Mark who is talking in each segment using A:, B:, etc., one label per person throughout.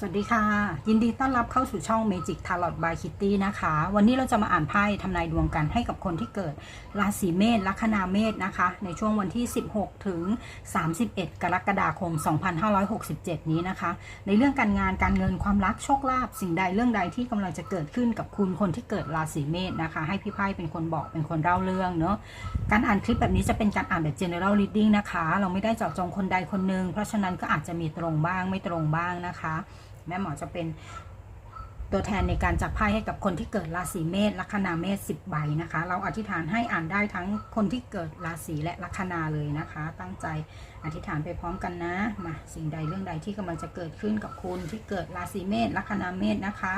A: สวัสดีค่ะ ยินดีต้อนรับเข้าสู่ช่อง Magic Tarot by Kitty นะคะ วันนี้เราจะมาอ่านไพ่ทำนายดวงกันให้กับคนที่เกิดราศีเมษลัคนาเมษนะคะ ในช่วงวันที่ 16 ถึง 31 กรกฎาคม 2567 นี้นะคะ ในเรื่องการงานการเงินความรักโชคลาภสิ่งใดเรื่องใดที่กำลังจะเกิดขึ้นกับคุณคนที่เกิดราศีเมษนะคะ ให้พี่ไพ่เป็นคนบอกเป็นคนเล่าเรื่องเนาะการอ่านคลิปแบบนี้จะเป็นการอ่านแบบ general reading นะคะ เราไม่ได้เจาะจงคนใดคนหนึ่งเพราะฉะนั้นก็อาจจะมีตรงบ้างไม่ตรงบ้างนะคะ แม่หมอจะเป็นตัวแทนในการจับไพ่ให้กับคนที่เกิดราศีเมษลัคนาเมษสิบใบนะคะ เราอธิษฐานให้อ่านได้ทั้งคนที่เกิดราศีและลัคนาเลยนะคะ ตั้งใจอธิษฐานไปพร้อมกันนะมาสิ่งใดเรื่องใดที่กำลังจะเกิดขึ้นกับคุณที่เกิดราศีเมษลัคนาเมษนะคะ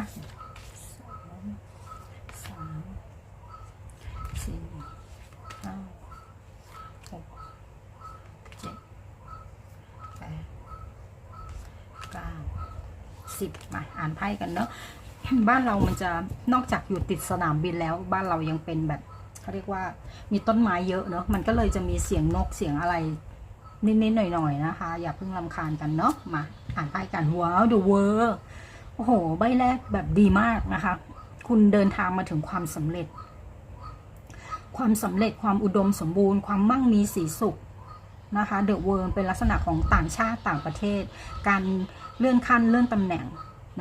A: 10มาอ่านไพ่กันเนาะบ้านเรามันจะนอกจากอยู่ติดสนามบินแล้ว บ้านเรายังเป็นแบบเขาเรียกว่ามีต้นไม้เยอะเนาะมันก็เลยจะมีเสียงนกเสียงอะไรนิดๆหน่อยๆนะคะ อย่าเพิ่งลำคาญกันเนาะมาอ่านไพ่กันว้าวเดอเวอร์โอ้โห ใบแรกแบบดีมากนะคะ คุณเดินทางมาถึงความสำเร็จ ความสำเร็จความอุดมสมบูรณ์ ความมั่งมีสีสุข นะคะเดอะเวิร์เป็นลักษณะของต่างชาติต่างประเทศ การเลื่อนขั้นเลื่อนตำแหน่ง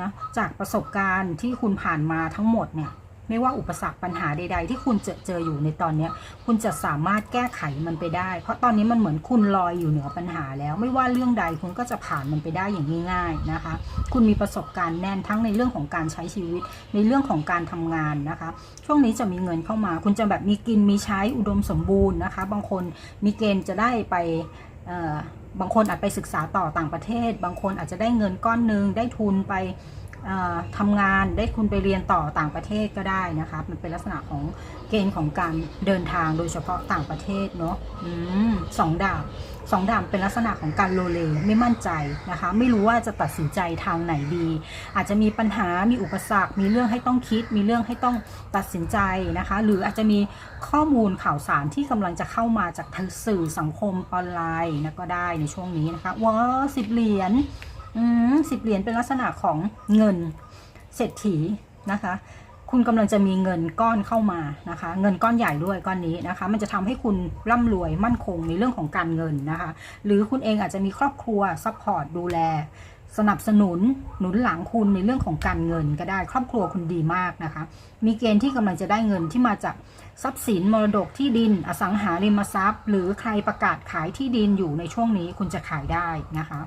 A: นะจากประสบการณ์ที่คุณผ่านมาทั้งหมดเนี่ย ไม่ว่าอุปสรรคปัญหาใด ๆ ที่คุณเจอเจออยู่ในตอนเนี้ยคุณจะสามารถแก้ไขมันไปได้ เพราะตอนนี้มันเหมือนคุณลอยอยู่เหนือปัญหาแล้ว ไม่ว่าเรื่องใดคุณก็จะผ่านมันไปได้อย่างง่ายๆนะคะ คุณมีประสบการณ์แน่นทั้งในเรื่องของการใช้ชีวิต ในเรื่องของการทำงานนะคะ ช่วงนี้จะมีเงินเข้ามา คุณจะแบบมีกินมีใช้อุดมสมบูรณ์นะคะ บางคนมีเกณฑ์จะได้ไปบางคนอาจไปศึกษาต่อต่างประเทศ บางคนอาจจะได้เงินก้อนหนึ่งได้ทุนไป ทำงานได้ทุนไปเรียนต่อต่างประเทศก็ได้นะคะมันเป็นลักษณะของเกณฑ์ของการเดินทางโดยเฉพาะต่างประเทศเนาะอสองดาบสองดาบเป็นลักษณะของการโลเลไม่มั่นใจนะคะ ไม่รู้ว่าจะตัดสินใจทางไหนดี อาจจะมีปัญหามีอุปสรรค มีเรื่องให้ต้องคิด มีเรื่องให้ต้องตัดสินใจนะคะ หรืออาจจะมีข้อมูลข่าวสารที่กำลังจะเข้ามาจากทางสื่อสังคมออนไลน์นะก็ได้ในช่วงนี้นะคะว้าสิบเหรียญ อืมสิบเหรียญเป็นลักษณะของเงินเศรษฐีนะคะ คุณกำลังจะมีเงินก้อนเข้ามานะคะ เงินก้อนใหญ่ด้วยก้อนนี้นะคะ มันจะทำให้คุณร่ำรวยมั่นคงในเรื่องของการเงินนะคะ หรือคุณเองอาจจะมีครอบครัวซัพพอร์ตดูแลสนับสนุนหนุนหลังคุณในเรื่องของการเงินก็ได้ครอบครัวคุณดีมากนะคะ มีเกณฑ์ที่กำลังจะได้เงินที่มาจากทรัพย์สินมรดกที่ดิน อสังหาริมทรัพย์ หรือใครประกาศขายที่ดินอยู่ในช่วงนี้คุณจะขายได้นะคะ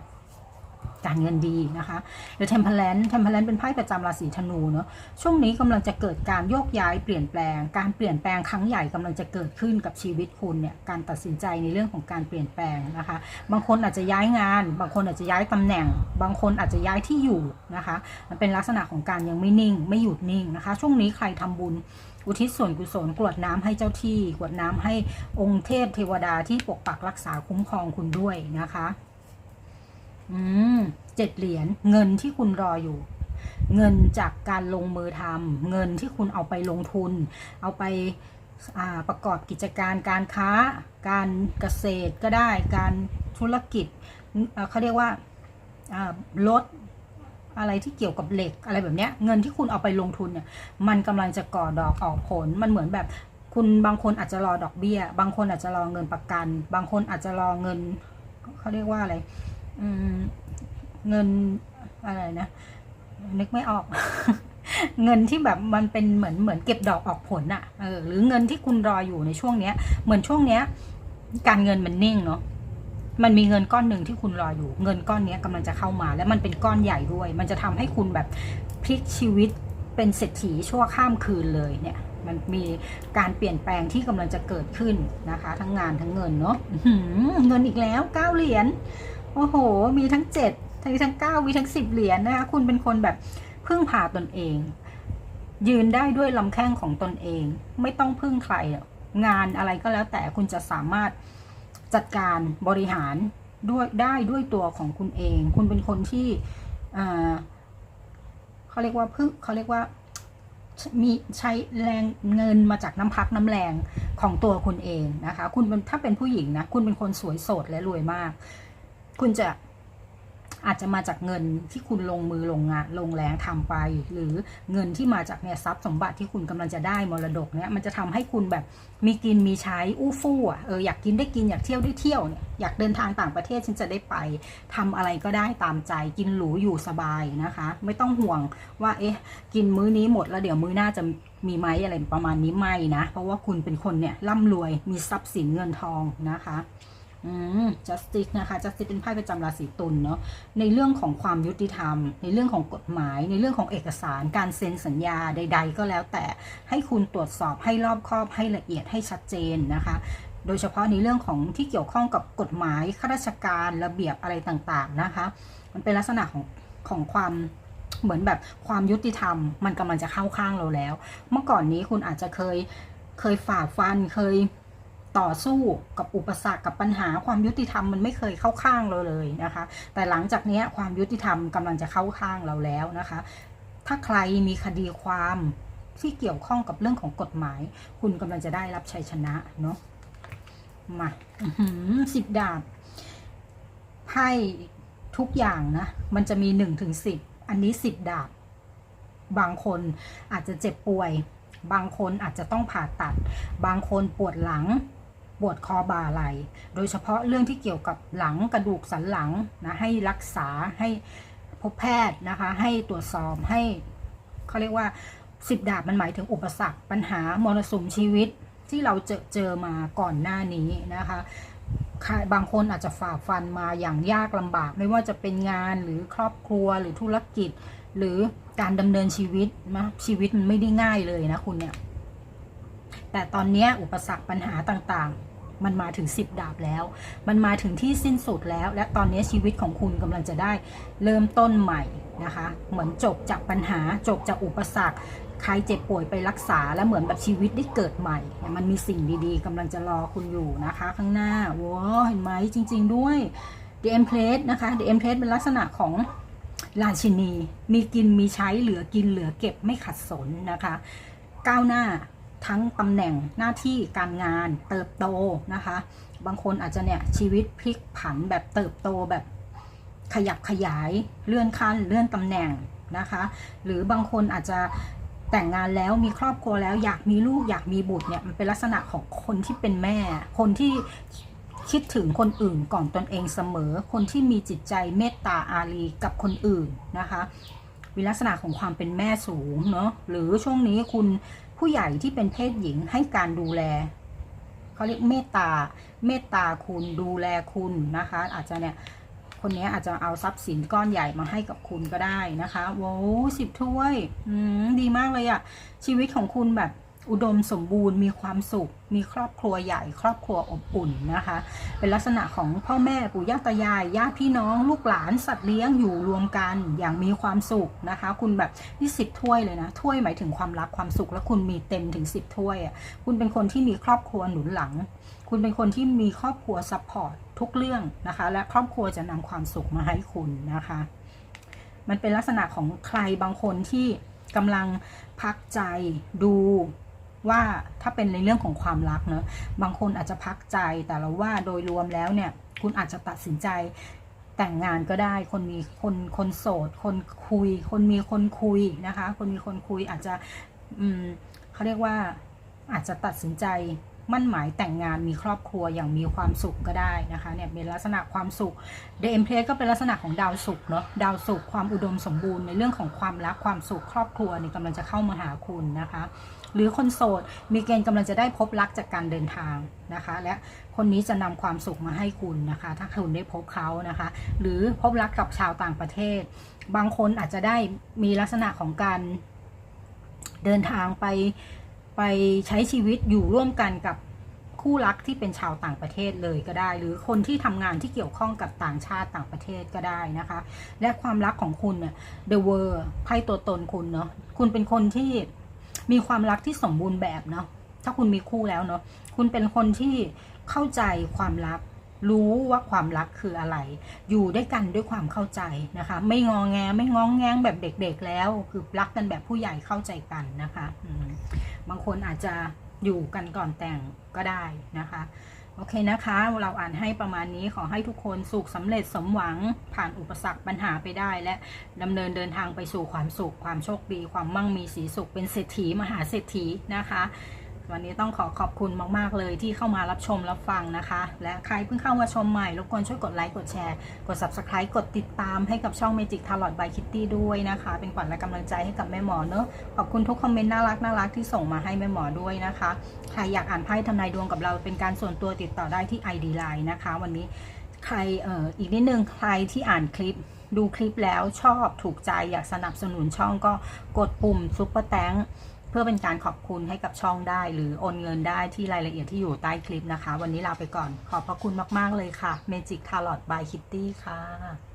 A: การเงินดีนะคะหรือ temperance temperance เป็นไพ่ประจำราศีธนูเนาะช่วงนี้กำลังจะเกิดการโยกย้ายเปลี่ยนแปลง การเปลี่ยนแปลงครั้งใหญ่กำลังจะเกิดขึ้นกับชีวิตคุณเนี่ยการตัดสินใจในเรื่องของการเปลี่ยนแปลงนะคะ บางคนอาจจะย้ายงาน บางคนอาจจะย้ายตำแหน่ง บางคนอาจจะย้ายที่อยู่นะคะมันเป็นลักษณะของการยังไม่นิ่ง ไม่หยุดนิ่งนะคะ ช่วงนี้ใครทำบุญอุทิศส่วนกุศลกรวดน้ำให้เจ้าที่กรวดน้ำให้องค์เทพเทวดาที่ปกปักรักษาคุ้มครองคุณด้วยนะคะ อืมเจ็ดเหรียญเงินที่คุณรออยู่ เงินจากการลงมือทำเงินที่คุณเอาไปลงทุน เอาไปาประกอบกิจการการค้า การเกษตรก็ได้ การธุรกิจเเขาเรียกว่าารถอะไรที่เกี่ยวกับเหล็กอะไรแบบเนี้ย เงินที่คุณเอาไปลงทุนเนี่ย มันกำลังจะก่อดอกออกผล มันเหมือนแบบคุณบางคนอาจจะรอดอกเบี้ย บางคนอาจจะรอเงินประกัน บางคนอาจจะรอเงินเขาเรียกว่าอะไร เงินอะไรนะนึกไม่ออก เงินที่แบบมันเป็นเหมือนเหมือนเก็บดอกออกผลอะเออหรือเงินที่คุณรออยู่ในช่วงเนี้ย เหมือนช่วงเนี้ย การเงินมันนิ่งเนาะมันมีเงินก้อนหนึ่งที่คุณรออยู่ เงินก้อนเนี้ยกำลังจะเข้ามา และมันเป็นก้อนใหญ่ด้วย มันจะทำให้คุณแบบพลิกชีวิตเป็นเศรษฐีชั่วข้ามคืนเลยเนี่ย มันมีการเปลี่ยนแปลงที่กำลังจะเกิดขึ้นนะคะ ทั้งงานทั้งเงินเนาะเงินอีกแล้วเก้าเหรียญ โอ้โห มีทั้งเจ็ดมีทั้งเก้ามีทั้งสิบเหรียญนะคะคุณเป็นคนแบบพึ่งพาตนเอง ยืนได้ด้วยลำแข้งของตนเอง ไม่ต้องพึ่งใคร งานอะไรก็แล้วแต่คุณจะสามารถจัดการบริหารด้วยได้ด้วยตัวของคุณเอง คุณเป็นคนที่เขาเรียกว่าพึ่งเขาเรียกว่ามีใช้แรงเงินมาจากน้ำพักน้ำแรงของตัวคุณเองนะคะ คุณเป็นถ้าเป็นผู้หญิงนะ คุณเป็นคนสวยโสดและรวยมาก คุณจะอาจจะมาจากเงินที่คุณลงมือลงงานลงแรงทำไป หรือเงินที่มาจากเนี่ยทรัพย์สมบัติที่คุณกำลังจะได้มรดกเนี่ยมันจะทำให้คุณแบบมีกินมีใช้อู้ฟู่อะเอออยากกินได้กินอยากเที่ยวได้เที่ยวเนี่ยอยากเดินทางต่างประเทศฉันจะได้ไปทำอะไรก็ได้ตามใจกินหรูอยู่สบายนะคะ ไม่ต้องห่วงว่า เอ๊ะ กินมื้อนี้หมดแล้วเดี๋ยวมื้อหน้าจะมีไหมอะไรประมาณนี้ไม่นะ เพราะว่าคุณเป็นคนเนี่ยร่ำรวยมีทรัพย์สินเงินทองนะคะ อืม justice นะคะ justice เป็นไพ่ประจำราศีตุลเนาะในเรื่องของความยุติธรรม ในเรื่องของกฎหมาย ในเรื่องของเอกสาร การเซ็นสัญญาใด ๆ ก็แล้วแต่ให้คุณตรวจสอบให้รอบคอบให้ละเอียดให้ชัดเจนนะคะโดยเฉพาะในเรื่องของที่เกี่ยวข้องกับกฎหมายข้าราชการระเบียบอะไรต่างๆนะคะ มันเป็นลักษณะของของความเหมือนแบบความยุติธรรม มันกำลังจะเข้าข้างเราแล้ว เมื่อก่อนนี้คุณอาจจะเคยเคยฝ่าฟันเคย ต่อสู้กับอุปสรรคกับปัญหาความยุติธรรมมันไม่เคยเข้าข้างเราเลยนะคะ แต่หลังจากนี้ความยุติธรรมกำลังจะเข้าข้างเราแล้วนะคะ ถ้าใครมีคดีความที่เกี่ยวข้องกับเรื่องของกฎหมาย คุณกำลังจะได้รับชัยชนะเนาะมาสิบดาบไพ่ทุกอย่างนะมันจะมีหนึ่งถึงสิบอันนี้สิบดาบ บางคนอาจจะเจ็บป่วยบางคนอาจจะต้องผ่าตัด บางคนปวดหลัง ปวดคอบ่าไหลโดยเฉพาะเรื่องที่เกี่ยวกับหลังกระดูกสันหลังนะให้รักษาให้พบแพทย์นะคะ ให้ตรวจสอบให้เขาเรียกว่าสิบดาบมันหมายถึงอุปสรรคปัญหามรสุมชีวิตที่เราเจอเจอมาก่อนหน้านี้นะคะบางคนอาจจะฝ่าฟันมาอย่างยากลำบาก ไม่ว่าจะเป็นงานหรือครอบครัวหรือธุรกิจ หรือการดำเนินชีวิตนะชีวิตมันไม่ได้ง่ายเลยนะคุณเนี่ยแต่ตอนนี้อุปสรรคปัญหาต่างๆ มันมาถึงสิบดาบแล้ว มันมาถึงที่สิ้นสุดแล้ว และตอนนี้ชีวิตของคุณกำลังจะได้เริ่มต้นใหม่นะคะ เหมือนจบจากปัญหาจบจากอุปสรรคใครเจ็บป่วยไปรักษาแล้วเหมือนแบบชีวิตได้เกิดใหม่ มันมีสิ่งดีๆกำลังจะรอคุณอยู่นะคะ ข้างหน้าว้าวเห็นไหมจริง ๆ ด้วย The Empress นะคะ The Empress เป็นลักษณะของราชินี มีกินมีใช้เหลือกินเหลือเก็บไม่ขัดสนนะคะ ก้าวหน้า ทั้งตำแหน่งหน้าที่การงานเติบโตนะคะ บางคนอาจจะเนี่ยชีวิตพลิกผันแบบเติบโตแบบขยับขยายเลื่อนขั้นเลื่อนตำแหน่งนะคะ หรือบางคนอาจจะแต่งงานแล้วมีครอบครัวแล้วอยากมีลูกอยากมีบุตรเนี่ยมันเป็นลักษณะของคนที่เป็นแม่ คนที่คิดถึงคนอื่นก่อนตนเองเสมอ คนที่มีจิตใจเมตตาอารีกับคนอื่นนะคะมีลักษณะของความเป็นแม่สูงเนาะหรือช่วงนี้คุณ ผู้ใหญ่ที่เป็นเพศหญิงให้การดูแลเขาเรียกเมตตา เมตตาคุณดูแลคุณนะคะ อาจจะเนี่ยคนนี้อาจจะเอาทรัพย์สินก้อนใหญ่มาให้กับคุณก็ได้นะคะโว้สิบถ้วย อืมดีมากเลยอะชีวิตของคุณแบบ อุดมสมบูรณ์มีความสุข มีครอบครัวใหญ่ ครอบครัวอบอุ่นนะคะ เป็นลักษณะของพ่อแม่ปู่ย่าตายายญาติพี่น้องลูกหลานสัตว์เลี้ยงอยู่รวมกันอย่างมีความสุขนะคะ คุณแบบนี่สิบถ้วยเลยนะถ้วยหมายถึงความรักความสุข แล้วคุณมีเต็มถึงสิบถ้วยอะคุณเป็นคนที่มีครอบครัวหนุนหลัง คุณเป็นคนที่มีครอบครัวซัพพอร์ตทุกเรื่องนะคะ และครอบครัวจะนำความสุขมาให้คุณนะคะ มันเป็นลักษณะของใครบางคนที่กำลังพักใจดู ว่าถ้าเป็นในเรื่องของความรักเนอะบางคนอาจจะพักใจแต่เราว่าโดยรวมแล้วเนี่ย คุณอาจจะตัดสินใจแต่งงานก็ได้คนมีคนคนโสด คนคุย คนมีคนคุยนะคะ คนมีคนคุยอาจจะอืมเขาเรียกว่าอาจจะตัดสินใจ มั่นหมายแต่งงานมีครอบครัวอย่างมีความสุขก็ได้นะคะเนี่ยเป็นลักษณะความสุขเดมเพลก็เป็นลักษณะของดาวสุขเนาะดาวสุขความอุดมสมบูรณ์ในเรื่องของความรักความสุขครอบครัวนี่กำลังจะเข้ามาหาคุณนะคะ หรือคนโสดมีเกณฑ์กำลังจะได้พบรักจากการเดินทางนะคะ และคนนี้จะนำความสุขมาให้คุณนะคะ ถ้าคุณได้พบเขานะคะ หรือพบรักกับชาวต่างประเทศ บางคนอาจจะได้มีลักษณะของการเดินทางไป ไปใช้ชีวิตอยู่ร่วมกันกับคู่รักที่เป็นชาวต่างประเทศเลยก็ได้ หรือคนที่ทำงานที่เกี่ยวข้องกับต่างชาติต่างประเทศก็ได้นะคะ และความรักของคุณเนี่ย The World ไพ่ตัวตนคุณเนาะคุณเป็นคนที่มีความรักที่สมบูรณ์แบบเนาะถ้าคุณมีคู่แล้วเนาะคุณเป็นคนที่เข้าใจความรัก รู้ว่าความรักคืออะไร อยู่ด้วยกันด้วยความเข้าใจนะคะ ไม่งองแงไม่งองแงงแบบเด็กๆแล้ว คือรักกันแบบผู้ใหญ่เข้าใจกันนะคะ บางคนอาจจะอยู่กันก่อนแต่งก็ได้นะคะ โอเคนะคะ เราอ่านให้ประมาณนี้ขอให้ทุกคนสุขสำเร็จสมหวังผ่านอุปสรรคปัญหาไปได้ และดำเนินเดินทางไปสู่ความสุข ความโชคดี ความมั่งมีสีสุขเป็นเศรษฐีมหาเศรษฐีนะคะ วันนี้ต้องขอขอบคุณมาก ๆ เลยที่เข้ามารับชมรับฟังนะคะ และใครเพิ่งเข้ามาชมใหม่รบกวนช่วยกดไลค์กดแชร์ กด subscribe กดติดตามให้กับช่อง Magic Tarot by Kitty ด้วยนะคะ เป็นขวัญและกำลังใจให้กับแม่หมอเนอะขอบคุณทุกคอมเมนต์น่ารักน่ารักที่ส่งมาให้แม่หมอด้วยนะคะใครอยากอ่านไพ่ทำนายดวงกับเราเป็นการส่วนตัวติดต่อได้ที่ ID Line นะคะ วันนี้ใครเอ่ออีกนิดนึงใครที่อ่านคลิปดูคลิปแล้วชอบถูกใจอยากสนับสนุนช่องก็กดปุ่มซุปเปอร์แตง เพื่อเป็นการขอบคุณให้กับช่องได้ หรือโอนเงินได้ที่รายละเอียดที่อยู่ใต้คลิปนะคะ วันนี้ลาไปก่อนขอบพระคุณมาก ๆ เลยค่ะ Magic Tarot by Kitty ค่ะ